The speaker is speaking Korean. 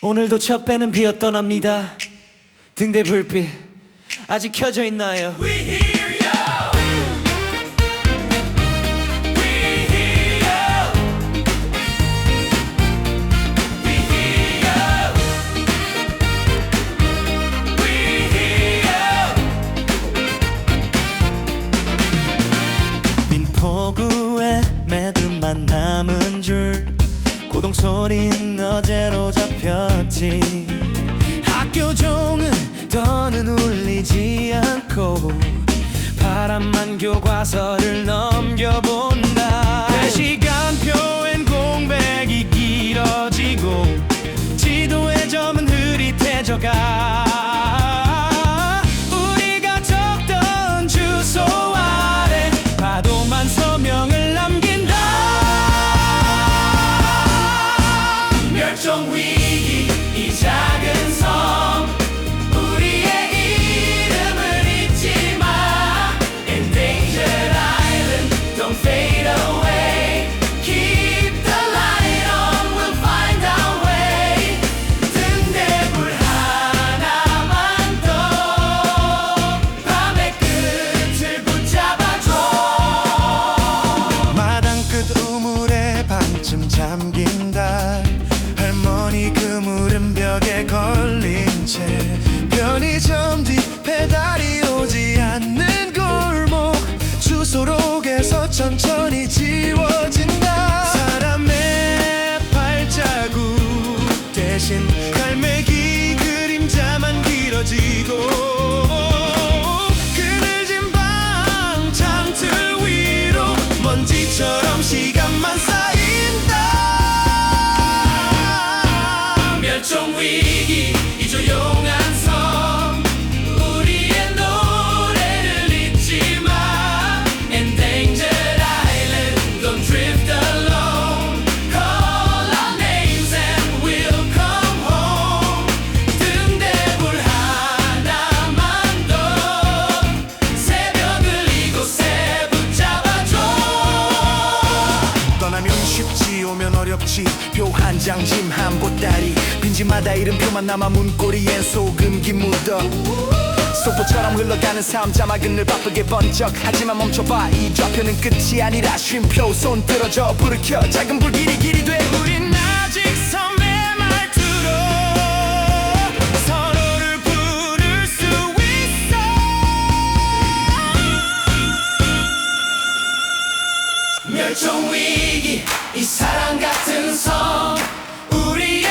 오늘도 첫 배는 비어 떠납니다. 등대 불빛 아직 켜져 있나요? 빈 포구에 매듭만 남은 줄 소리는 어제로 잡혔지. 학교 종은 더는 울리지 않고 바람만 교과서를 넘겨 주소록에서 천천히 지워진다. 사람의 발자국 대신 갈매기 그림자만 길어지고 그늘진 방 창틀 위로 먼지처럼 시간 어렵지. 표 한 장 짐 한 보따리. 빈집마다 이름표만 남아 문고리엔 소금기 묻어. 속보처럼 흘러가는 삶 자막은 늘 바쁘게 번쩍. 하지만 멈춰봐 이 좌표는 끝이 아니라 쉼표 손 들어줘. 불을 켜 작은 불 길이 길이 돼. 우린 아직 선배 말투로 서로를 부를 수 있어. 멸종위기. 이 사랑 같은 섬 우리